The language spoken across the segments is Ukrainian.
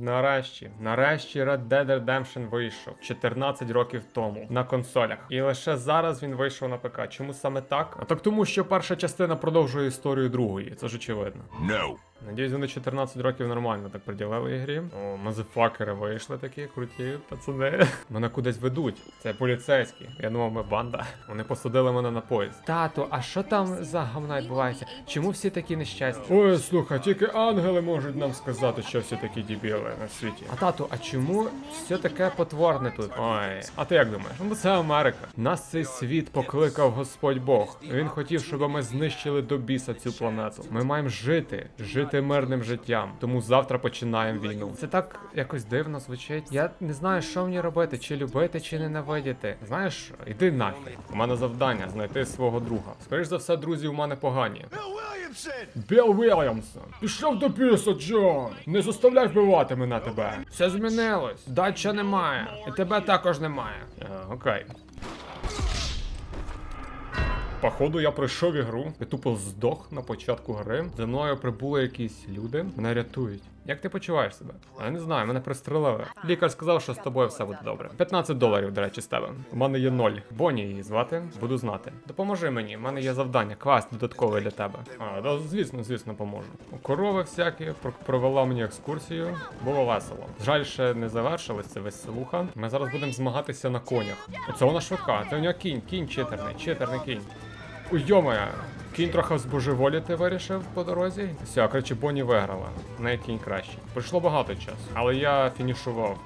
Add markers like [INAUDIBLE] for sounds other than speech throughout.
Нарешті, нарешті Red Dead Redemption вийшов 14 років тому на консолях. І лише зараз він вийшов на ПК. Чому саме так? А так тому, що перша частина продовжує історію другої, це ж очевидно. No. Надіюсь, вони 14 років нормально так приділили ігрі. О, мазефакери вийшли такі круті, пацани. [LAUGHS] Мене кудись ведуть. Це поліцейські. Я думав, ми банда. Вони посадили мене на поїзд. Тату, а що там за говна відбувається? Чому всі такі нещасні? Ой, слухай, тільки ангели можуть нам сказати, що всі такі дібіли на світі. А тату, а чому все таке потворне тут? Ой, а ти як думаєш? Ну, це Америка. Нас цей світ покликав Господь Бог. Він хотів, щоб ми знищили до біса цю планету. Ми маємо жити, жити мирним життям. Тому завтра починаємо війну. Це так якось дивно звучить. Я не знаю, що мені робити, чи любити, чи ненавидіти. Знаєш, іди нахер. У мене завдання знайти свого друга. Скоріш за все, друзі у мене погані. Bill Williamson! Біл Вільямсон, пішов до біса, Джон. Не заставляй вбивати мене тебе. Все змінилось. Дача немає. І тебе також немає. А, окей. Походу, я пройшов ігру, я тупо здох на початку гри. За мною прибули якісь люди, мене рятують. Як ти почуваєш себе? Я не знаю, мене пристрелили. Лікар сказав, що з тобою все буде добре. 15 доларів, до речі, з тебе. У мене є ноль. Бонні її звати, буду знати. Допоможи мені, в мене є завдання, квест додатковий для тебе. А, да, звісно, звісно, поможу. Корови всякі, про- провела мені екскурсію. Було весело. Жаль, ще не завершилось це веселуха. Ми зараз будемо змагатися на конях. Оце вона швидка, це у нього кінь, кінь читерний, читерний кінь. Ой, йомая, кінь трохи збожеволіти вирішив по дорозі. Все, коротше, Бонні виграла. Неї кінь кращий. Пройшло багато часу, але я фінішував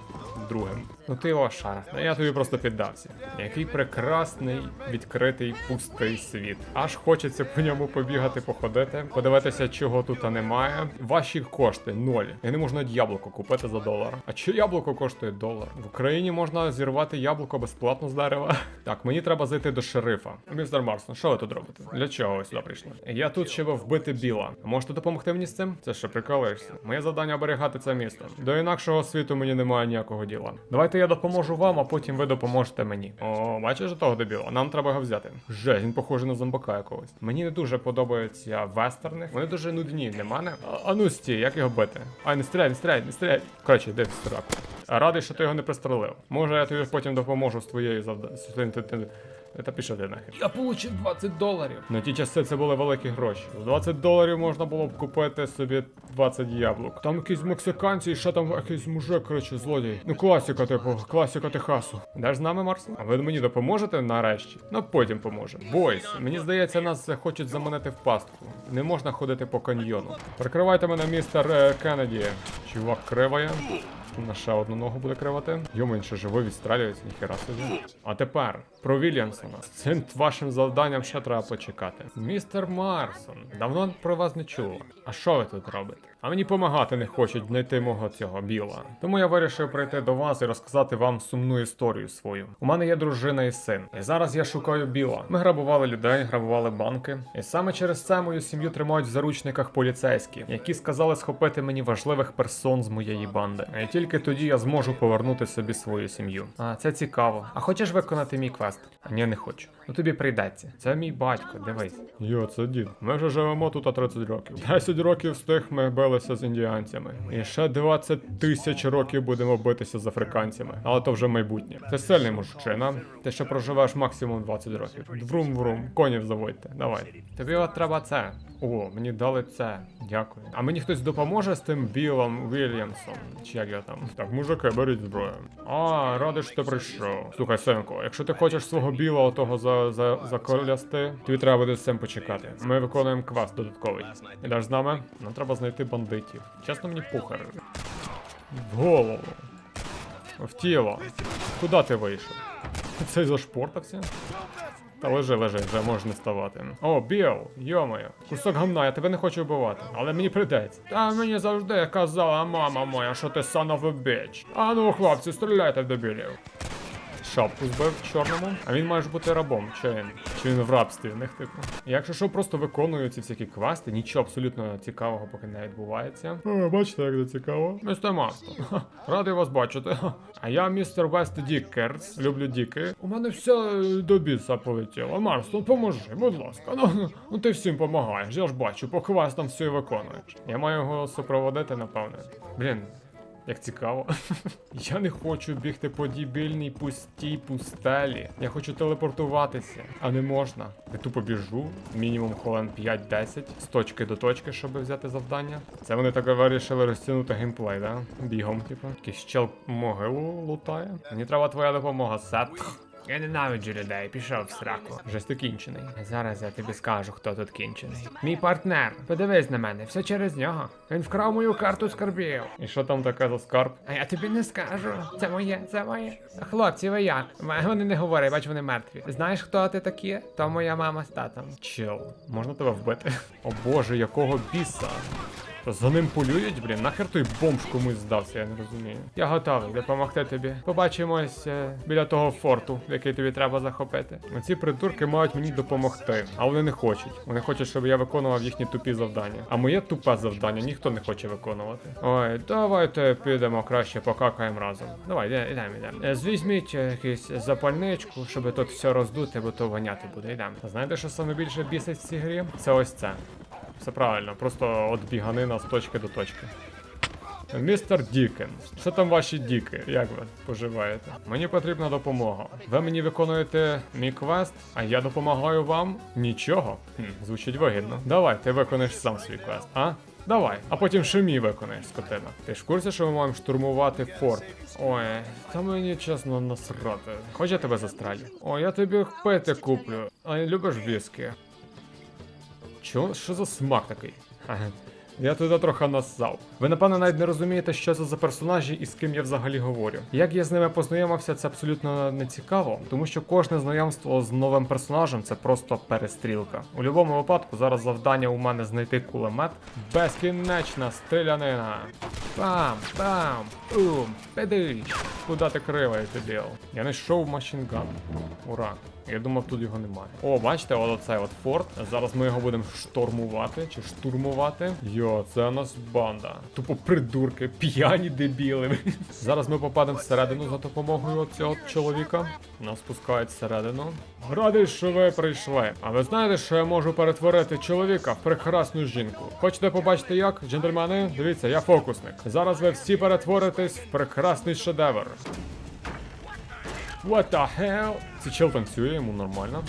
другим. Ну ти лошара. Ну, Я тобі просто піддався. Який прекрасний, відкритий, пустий світ. Аж хочеться по ньому побігати, походити, подивитися, чого тут немає. Ваші кошти ноль. Я не можна яблуко купити за долар. А чи яблуко коштує долар? В Україні можна зірвати яблуко безплатно з дерева. Так, мені треба зайти до шерифа. Містер Марсон, що ви тут робите? Для чого ви сюди прийшли? Я тут щоб вбити біла. Можете допомогти мені з цим? Це що, прикалуєшся? Моє завдання оберігати це місто. До інакшого світу мені немає ніякого діла. Давайте я допоможу вам, а потім ви допоможете мені. О, бачиш того дебіла? Нам треба його взяти. Жесть, він похожий на зомбака якогось. Мені не дуже подобаються вестерни. Вони дуже нудні для мене. А, а ну стій, як його бити? Ай, не стріляй, не стріляй, не стріляй. Коротше, йди в страку. Радий, що ти його не пристрелив. Може, я тобі потім допоможу з твоєю завданням. Та пішов ти нахер. Я получив 20 доларів. На ті часи це були великі гроші. За 20 доларів можна було б купити собі 20 яблук. Там якісь мексиканці і ще там якийсь мужик, коротше, злодій. Ну, класика, типу, класика Техасу. Де з нами, Марс? А ви мені допоможете нарешті? Ну потім поможемо. Бойс, мені здається, нас хочуть заманити в пастку. Не можна ходити по каньйону. Прикривайте мене, містер е, Кеннеді. Чувак криває. На ще одну ногу буде кривати. Йому він ще живий відстралюється, ніхера собі. А тепер про Вільямсона. З цим вашим завданням ще треба почекати. Містер Марсон, давно про вас не чула. А що ви тут робите? А мені помагати не хочуть знайти мого цього біла. Тому я вирішив прийти до вас і розказати вам сумну історію свою. У мене є дружина і син. І зараз я шукаю біла. Ми грабували людей, грабували банки. І саме через це мою сім'ю тримають в заручниках поліцейські, які сказали схопити мені важливих персон з моєї банди. І тільки тоді я зможу повернути собі свою сім'ю. А це цікаво. А хочеш виконати мій квест? А ні, не хочу. Ну тобі прийдеться. Це мій батько, дивись. Йо, це дід. Ми вже живемо тут 30 років. 10 років з тих ми билися з індіанцями. І ще 20 тисяч років будемо битися з африканцями. Але то вже майбутнє. Ти сильний мужчина. Ти ще проживеш максимум 20 років. Врум-врум, конів заводьте. Давай. Тобі от треба це. О, мені дали це. Дякую. А мені хтось допоможе з тим Білом Вільямсом. Чи як я там? Так, мужики, беріть зброю. А, радий, що ти прийшов. Слухай, синку, якщо ти хочеш свого біла отого за, за, заколясти, тобі треба буде з цим почекати. Ми виконуємо квест додатковий. Ідеш з нами? Нам треба знайти бандитів. Чесно, мені пухар. В голову. В тіло. Куди ти вийшов? Цей зашпортався? Та лежи, лежи, вже можна вставати. ставати. О, Біл, йомою. кусок гамна, я тебе не хочу вбивати, але мені придеться. Та мені завжди казала мама моя, що ти son of a хлопці, стріляйте в дебілів. Шапку збив чорному, а він має ж бути рабом, чи він? Чи він в рабстві в них, типу. Якщо що, просто виконую ці всякі квести, нічого абсолютно цікавого поки не відбувається. О, бачите, як це цікаво. Містер Мастер, ха, радий вас бачити. А я містер Вест Дікерс, люблю діки. У мене все до біса полетіло. Марс, ну поможи, будь ласка. Ну, ну, ну ти всім помагаєш, я ж бачу, по квестам все і виконуєш. Я маю його супроводити, напевне. Блін, Як цікаво. [LAUGHS] Я не хочу бігти по дібільній пустій пустелі. Я хочу телепортуватися, а не можна. Я тупо біжу, мінімум хвилин 5-10 з точки до точки, щоб взяти завдання. Це вони так вирішили розтягнути геймплей, да? Бігом, типу. Якийсь чел могилу лутає. Мені треба твоя допомога, Сет. Я ненавиджу людей, пішов в сраку. Вже ти кінчений. Зараз я тобі скажу, хто тут кінчений. Мій партнер, подивись на мене, все через нього. Він вкрав мою карту скарбів. І що там таке за скарб? А я тобі не скажу. Це моє, це моє. Хлопці, ви як? Вони не говорять, бач, вони мертві. Знаєш, хто ти такі? То моя мама з татом. Чел, можна тебе вбити? О боже, якого біса? За ним полюють, блін, нахер той бомж комусь здався, я не розумію. Я готовий допомогти тобі. Побачимось е, біля того форту, який тобі треба захопити. Оці придурки мають мені допомогти, а вони не хочуть. Вони хочуть, щоб я виконував їхні тупі завдання. А моє тупе завдання ніхто не хоче виконувати. Ой, давайте підемо краще покакаємо разом. Давай, йде- йдемо, йдемо. Е, Звізьміть е, якусь запальничку, щоб тут все роздути, бо то воняти буде. Йдемо. Знаєте, що саме більше бісить в цій грі? Це ось це. Все правильно, просто от біганина з точки до точки. Містер Дікенс, що там ваші діки? Як ви поживаєте? Мені потрібна допомога. Ви мені виконуєте мій квест, а я допомагаю вам? Нічого. Хм, звучить вигідно. Давай, ти виконаєш сам свій квест, а? Давай, а потім ще мій виконаєш, скотина. Ти ж в курсі, що ми маємо штурмувати форт? Ой, та мені чесно насрати. Хоч я тебе застрелю. Ой, я тобі пити куплю. А любиш віскі? Чо? Що за смак такий? Я туди трохи нассав. Ви напевно навіть не розумієте, що це за персонажі і з ким я взагалі говорю. Як я з ними познайомився, це абсолютно не цікаво, тому що кожне знайомство з новим персонажем це просто перестрілка. У будь-якому випадку зараз завдання у мене знайти кулемет. Безкінечна стрілянина. Бам, бам, ум, педич. Куда ти кривий, дебіл? Я знайшов машинган. Ура. Я думав, тут його немає. О, бачите, оцей от форт. Зараз ми його будемо штурмувати чи штурмувати. Йо, це у нас банда. Тупо придурки, п'яні дебіли. [LAUGHS] Зараз ми попадемо всередину за допомогою цього чоловіка. Нас пускають всередину. Радий, що ви прийшли. А ви знаєте, що я можу перетворити чоловіка в прекрасну жінку? Хочете побачити як, джентльмени? Дивіться, я фокусник. Зараз ви всі перетворитесь в прекрасний шедевр. What the hell? Цей чел танцює, йому нормально.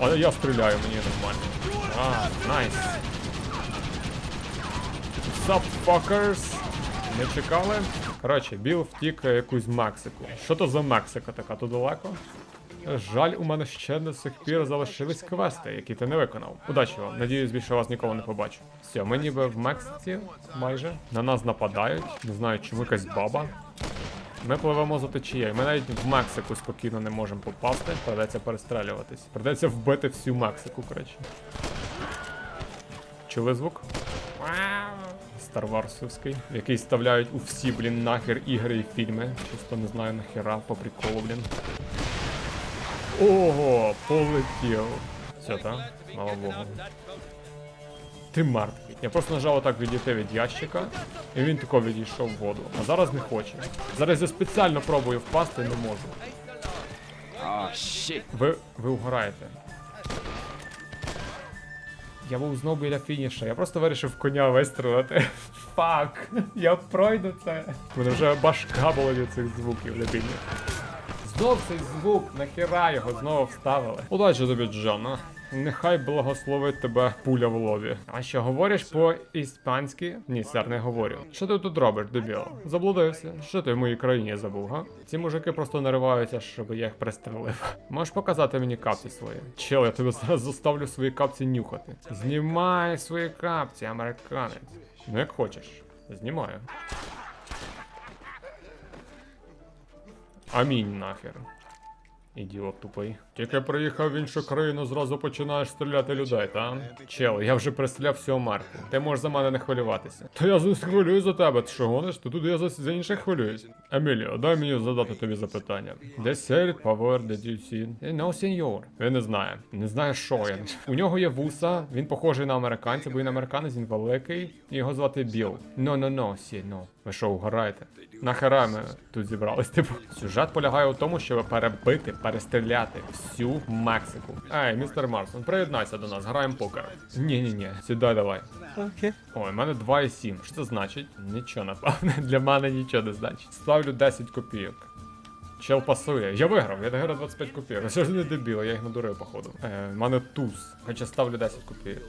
Але я стріляю, мені нормально. А, найс. Sup, fuckers? Не чекали? Коротше, Біл втік е, якусь Мексику. Що то за Мексика така тут далеко? Жаль, у мене ще до сих пір залишились квести, які ти не виконав. Удачі вам. Надіюсь, більше вас ніколи не побачу. Все, ми ніби в Мексиці майже. На нас нападають. Не знаю, чому якась баба. Ми пливемо за течією. Ми навіть в Мексику спокійно не можемо попасти. Придеться перестрелюватись. Придеться вбити всю Мексику, коротше. Чули звук? Старварсовський, який вставляють у всі, блін, нахер ігри і фільми. Чисто не знаю нахера, по приколу, блін. Ого, полетів. Все, так? Слава Богу. Ти мертвий. Я просто нажав отак відійти від ящика, і він тако відійшов в воду. А зараз не хоче. Зараз я спеціально пробую впасти, не можу. Oh shit. Ви, ви угораєте. Я був знов біля фініша, я просто вирішив коня вистрілити. Фак, я пройду це. Мене вже башка була від цих звуків дебільних. Знов цей звук, нахера його знову вставили. Удачі тобі, Джона. Нехай благословить тебе пуля в лобі. А що говориш по-іспанськи? Ні, сер, не говорю. Що ти тут робиш, дебіл? Заблудився. Що ти в моїй країні забув, га? Ці мужики просто нариваються, щоб я їх пристрелив. Можеш показати мені капці свої? Чел, я тебе зараз заставлю свої капці нюхати. Знімай свої капці, американець. Ну як хочеш. Знімаю. Амінь нахер. Ідіот тупий. Тільки приїхав в іншу країну, зразу починаєш стріляти людей, та? Чел, я вже пристріляв всього Марку. Ти можеш за мене не хвилюватися. Та я за- хвилююсь за тебе, ти що гониш? Ти тут я за, за інших хвилююсь. Еміліо, дай мені задати тобі запитання. Де сер, павер, де дюсін? No, сеньор. Він не знає. Не знає, що я. У нього є вуса, він похожий на американця, бо він американець, він великий. Його звати Біл. No, no, no, сі, no. Ви що, угораєте? Нахера ми тут зібрались? Типу, сюжет полягає у тому, щоб перебити, перестріляти всю Мексику. Ей, містер Марсон, приєднайся до нас, граємо покер. Ні, ні, ні, сідай давай. окей. Ой, в мене 2,7. Що це значить? Нічого, напевне. Для мене нічого не значить. Ставлю 10 копійок. Чел пасує. Я виграв, я дограв 25 копійок. Що ж не дебіло, я їх надурив, походу. Е, в мене туз. Хоча ставлю 10 копійок.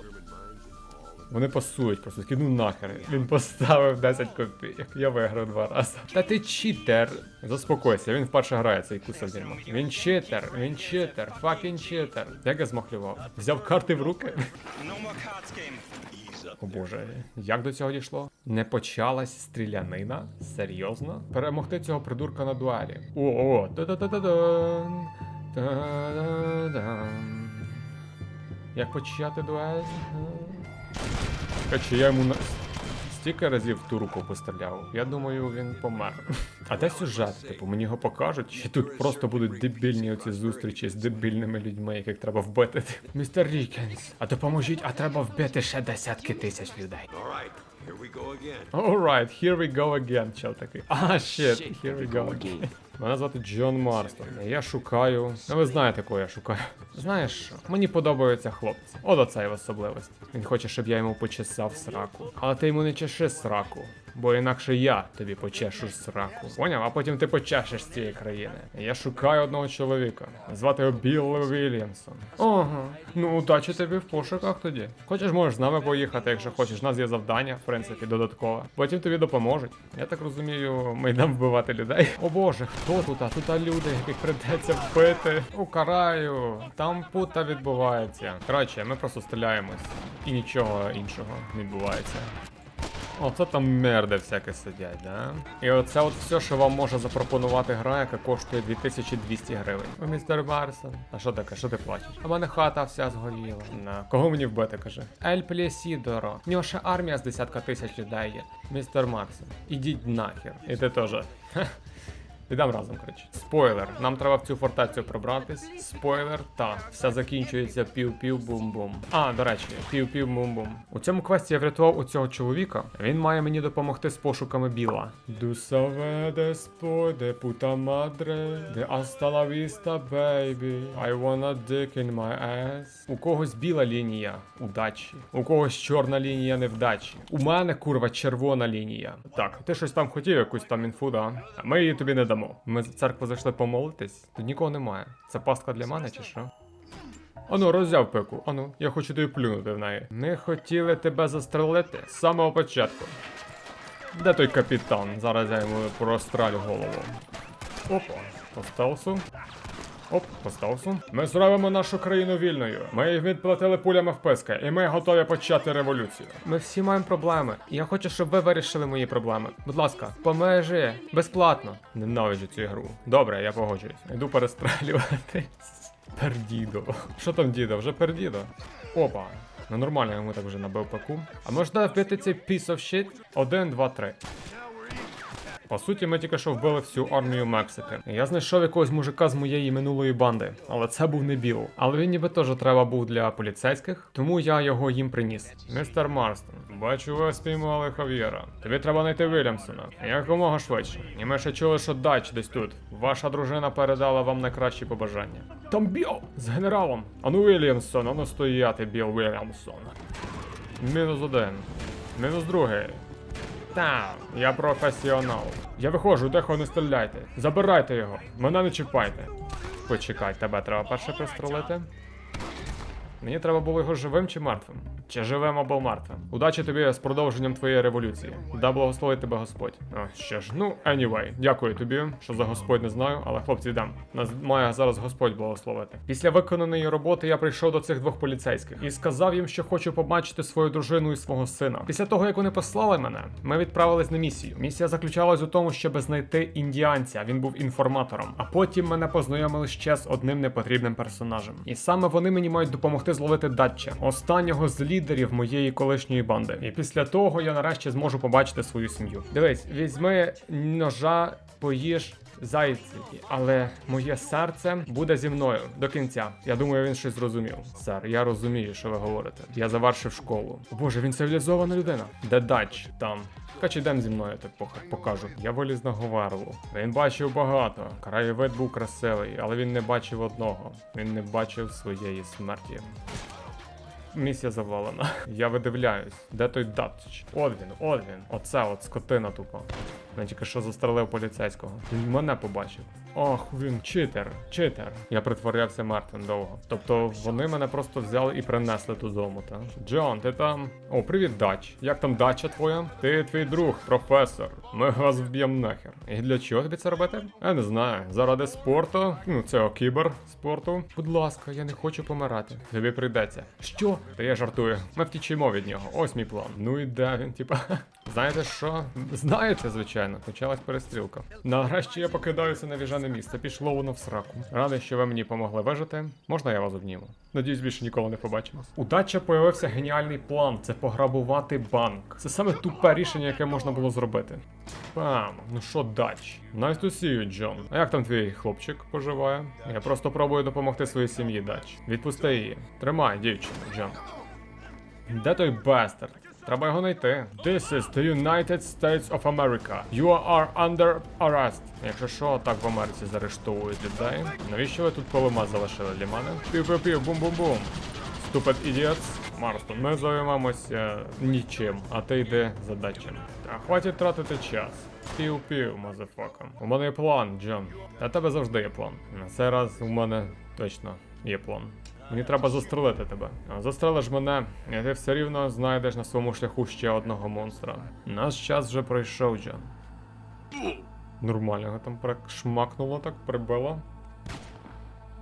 Вони пасують просто, такі, ну нахер. Він поставив 10 копійок. Я виграв два рази. Та ти читер. Заспокойся, він вперше грає цей кусок дерьма. Він читер, він читер, факін читер. Як я змахлював? Взяв карти в руки. О боже, як до цього дійшло? Не почалась стрілянина? Серйозно? Перемогти цього придурка на дуелі. О, о, та-та-та-та-дан. Та-да-дан. Як почати дуель? Короче, я йому на... стільки разів в ту руку постріляв. Я думаю, він помер. А де сюжет? Типу, мені його покажуть, чи тут просто будуть дебільні оці зустрічі з дебільними людьми, яких треба вбити. Містер Рікенс, а допоможіть, а треба вбити ще десятки тисяч людей. Alright, here we go again. Alright, here we go again, чел такий. А, shit, here we go again. Мене звати Джон Марстон. Я шукаю. Ну ви знаєте, кого я шукаю. Знаєш що? Мені подобаються хлопці. От оце в особливості. Він хоче, щоб я йому почесав сраку. Але ти йому не чеши сраку. Бо інакше я тобі почешу сраку. Поняв? А потім ти почешеш з цієї країни. Я шукаю одного чоловіка. Звати його Білл Вільямсон. Ага. Ну, удачі тобі в пошуках тоді. Хочеш, можеш з нами поїхати, якщо хочеш. У нас є завдання, в принципі, додаткове. Потім тобі допоможуть. Я так розумію, ми йдемо вбивати людей. О боже, хто тут? А тут люди, яких придеться вбити. Укараю. Там пута відбувається. Коротше, ми просто стріляємось. І нічого іншого не відбувається. Оце там мерди всякі сидять, да? І оце от все, що вам може запропонувати гра, яка коштує 2200 гривень. О, містер Барсон. А що таке? Що ти плачеш? А мене хата вся згоріла. На кого мені вбити, каже? Ель Плесідоро. В нього ще армія з десятка тисяч людей є. Містер Марсон. Ідіть нахер. І ти теж. Підемо разом, коротше. Спойлер, нам треба в цю фортецю пробратись. Спойлер, та, все закінчується пів-пів-бум-бум. А, до речі, пів-пів-бум-бум. У цьому квесті я врятував у цього чоловіка. Він має мені допомогти з пошуками біла. Дусаве puta madre, de hasta la vista, baby. I wanna dick in my ass. У когось біла лінія удачі, у когось чорна лінія невдачі. У мене курва червона лінія. Так, ти щось там хотів, якусь там інфу, да? А ми її тобі не дамо. Ми в церкву зайшли помолитись. Тут нікого немає. Це пастка для мене чи що? Ану, роззяв пику. Ану, я хочу тобі плюнути в неї. Ми хотіли тебе застрелити з самого початку. Де той капітан? Зараз я йому прострелю голову. Опа, по стелсу. Оп, по стелсу. Ми зробимо нашу країну вільною. Ми їх відплатили пулями в писка, і ми готові почати революцію. Ми всі маємо проблеми. Я хочу, щоб ви вирішили мої проблеми. Будь ласка, поможи. Безплатно. Ненавиджу цю гру. Добре, я погоджуюсь. Йду перестрелювати. Пердідо. Що там дідо? Вже пердідо. Опа. Ну нормально йому так вже набив паку. А можна вбити цей piece of shit? Один, два, три. По суті, ми тільки що вбили всю армію Мексики. Я знайшов якогось мужика з моєї минулої банди, але це був не Біл. Але він ніби теж треба був для поліцейських, тому я його їм приніс. Містер Марстон, бачу, ви спіймали Хав'єра. Тобі треба знайти Вільямсона. Якомога швидше. І ми ще чули, що дач десь тут. Ваша дружина передала вам найкращі побажання. Там Біл! З генералом! Ану Вільямсон, ану стояти, Біл Вільямсон. Мінус один. Мінус другий. Так, я професіонал. Я виходжу, дехо не стріляйте. Забирайте його, мене не чіпайте. Почекай, тебе треба перше пристрелити. Мені треба було його живим чи мертвим? Чи живим або мертвим? Удачі тобі з продовженням твоєї революції. Да благословить тебе Господь. О, що ж, ну, anyway, дякую тобі, що за Господь не знаю, але хлопці йдем. Нас має зараз Господь благословити. Після виконаної роботи я прийшов до цих двох поліцейських і сказав їм, що хочу побачити свою дружину і свого сина. Після того, як вони послали мене, ми відправились на місію. Місія заключалась у тому, щоб знайти індіанця. Він був інформатором. А потім мене познайомили ще з одним непотрібним персонажем. І саме вони мені мають допомогти зловити датча, останнього з лідерів моєї колишньої банди. І після того я нарешті зможу побачити свою сім'ю. Дивись, візьми ножа, поїж. Зайці, але моє серце буде зі мною до кінця. Я думаю, він щось зрозумів. Сер, я розумію, що ви говорите. Я завершив школу. Боже, він цивілізована людина. Де дач там? Кач ідем зі мною, так покажу. Я виліз на Говерлу. Він бачив багато. Краєвид був красивий, але він не бачив одного. Він не бачив своєї смерті. Місія завалена. [LAUGHS] Я видивляюсь, де той Датч? От він, от він. Оце от скотина тупо. Він тільки що застрелив поліцейського. Він мене побачив. Ох, він читер, читер. Я притворявся мертвим довго. Тобто вони мене просто взяли і принесли додому, та? Джон, ти там. О, привіт, Дач. Як там дача твоя? Ти твій друг, професор. Ми вас вб'єм нахер. І для чого тобі це робити? Я не знаю. Заради спорту, ну цього кібер спорту. Будь ласка, я не хочу помирати. Тобі прийдеться. Що? Та я жартую. Ми втічемо від нього. Ось мій план. Ну і де він, типа. Знаєте що? Знаєте, звичайно, почалась перестрілка. Нарешті я покидаюся на віжане місце. Пішло воно в сраку. Радий, що ви мені помогли вижити. Можна я вас обніму? Надіюсь, більше ніколи не побачимось. У Дача появився геніальний план це пограбувати банк. Це саме тупе рішення, яке можна було зробити. Пам, ну що, дач? Nice to see you, Джон. А як там твій хлопчик поживає? Я просто пробую допомогти своїй сім'ї, дач. Відпусти її. Тримай, дівчину, Джон. Де той бастард? Треба його знайти. This is the United States of America. You are under arrest. Якщо що, так в Америці заарештовують людей. Навіщо ви тут колома залишили мене? Пів-пів-пів, бум-бум-бум. Stupid idiots. Марстон, ми займемося нічим, а ти йди за датчем. Та хватить тратити час. Пів-пів, мазефака. У мене є план, Джон. Та тебе завжди є план. На цей раз у мене точно є план. Мені треба застрелити тебе. Застрелиш мене, і ти все рівно знайдеш на своєму шляху ще одного монстра. Наш час вже пройшов, Джон. Нормально його там шмакнуло так, прибило.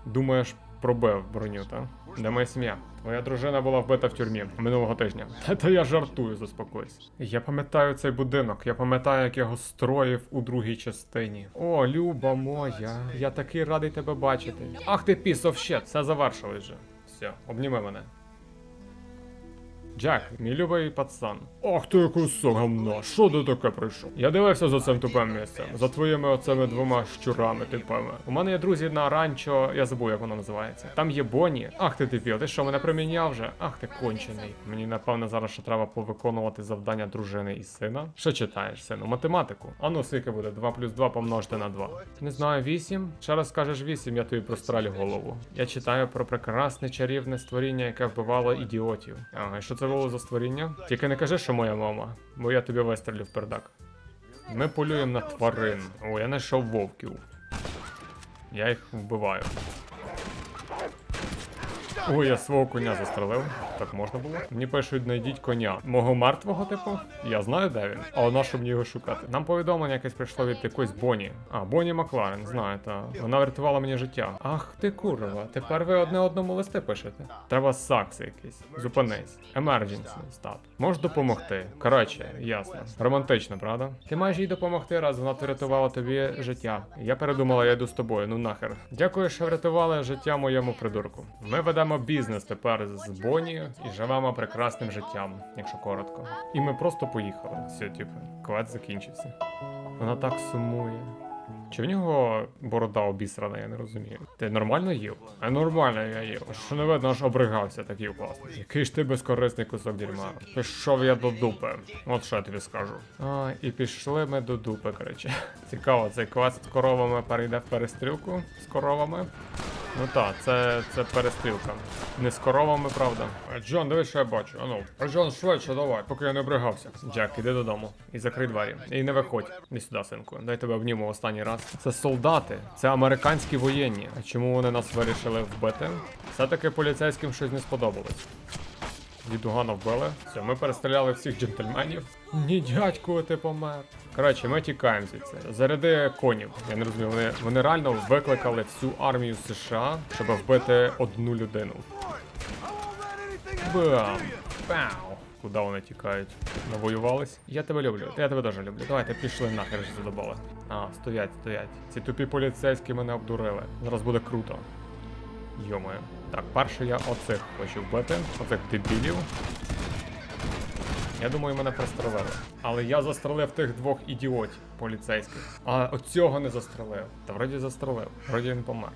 Думаєш, пробив броню, та? Де моя сім'я? Твоя дружина була вбита в тюрмі минулого тижня. [LAUGHS] Та я жартую, заспокойся. Я пам'ятаю цей будинок, я пам'ятаю, як його строїв у другій частині. О, Люба моя, я такий радий тебе бачити. Ах ти пісов ще, все завершилось же. Все, обніми мене. Джек, мій любий пацан. Ах ти кусок гамна, що ти таке прийшов? Я дивився за цим тупим місцем, за твоїми оцими двома щурами типами. У мене є друзі на ранчо, я забув, як воно називається. Там є Бонні. Ах ти дебіл, ти що, мене приміняв вже? Ах ти кончений. Мені напевно зараз ще треба повиконувати завдання дружини і сина. Що читаєш, сину? Математику. А ну скільки буде? 2 плюс 2 помножити на 2. Не знаю, 8? Ще раз скажеш 8, я тобі прострелю голову. Я читаю про прекрасне чарівне створіння, яке вбивало ідіотів. Ага, що це було за? Тільки не кажи, що моя мама, бо я тобі вистрілю в пердак. Ми полюємо на тварин. О, я знайшов вовків. Я їх вбиваю. Ой, я свого коня застрелив. Так можна було? Мені пишуть, знайдіть коня. Мого мертвого, типу? Я знаю, де він. А на що мені його шукати? Нам повідомлення якесь прийшло від якоїсь Бонні. А, Бонні Макларен, знаю, та. Вона врятувала мені життя. Ах ти курва, тепер ви одне одному листи пишете. Треба сакс якийсь. Зупинись. Emergency стат. Можеш допомогти. Коротше, ясно. Романтично, правда? Ти маєш їй допомогти, раз вона врятувала тобі життя. Я передумала, я йду з тобою, ну нахер. Дякую, що врятували життя моєму придурку. Ми ведемо бізнес тепер з Бонні і живемо прекрасним життям, якщо коротко. І ми просто поїхали. Все, типу, квест закінчився. Вона так сумує. Чи в нього борода обісрана, я не розумію. Ти нормально їв? А нормально я їв. Що не видно, аж обригався, так їв класно. Який ж ти безкорисний кусок дерьма. Пішов я до дупи. От що я тобі скажу. А, і пішли ми до дупи, коротше. Цікаво, цей квест з коровами перейде в перестрілку з коровами. Ну так, це, це перестрілка. Не з коровами, правда. Джон, дивись, що я бачу. Ану. А Джон, швидше, давай, поки я не обригався. Джек, іди додому і закрий двері. І не виходь. Іди сюди, синку. Дай тебе обніму останній раз. Це солдати, це американські воєнні. А чому вони нас вирішили вбити? Все-таки поліцейським щось не сподобалось. Дідугана вбили. Все, ми перестріляли всіх джентльменів. Ні, дядьку, ти помер. Коротше, ми тікаємо звідси. Заряди конів. Я не розумію, вони, вони реально викликали всю армію США, щоб вбити одну людину. Бам! Пау! Куди вони тікають? Навоювались? Я тебе люблю. Я тебе теж люблю. Давайте пішли нахер вже задобали. А, стоять, стоять. Ці тупі поліцейські мене обдурили. Зараз буде круто. Йомаю. Так, перше я оцих хочу вбити, оцих дебілів. Я думаю, мене пристрелили. Але я застрелив тих двох ідіотів поліцейських. А оцього не застрелив. Та вроді застрелив. Вроді він помер.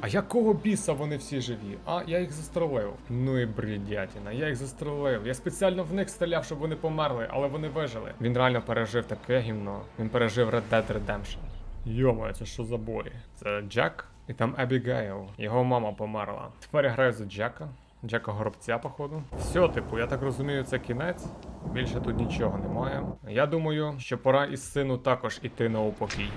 А якого біса вони всі живі? А, я їх застрелив. Ну і бредятіна, я їх застрелив. Я спеціально в них стріляв, щоб вони померли, але вони вижили. Він реально пережив таке гімно. Він пережив Red Dead Redemption. Йома, це що за бої? Це Джек? І там Ебігейл. Його мама померла. Тепер я граю за Джека. Джека Горобця, походу. Все, типу, я так розумію, це кінець. Більше тут нічого немає. Я думаю, що пора із сину також іти на упокій.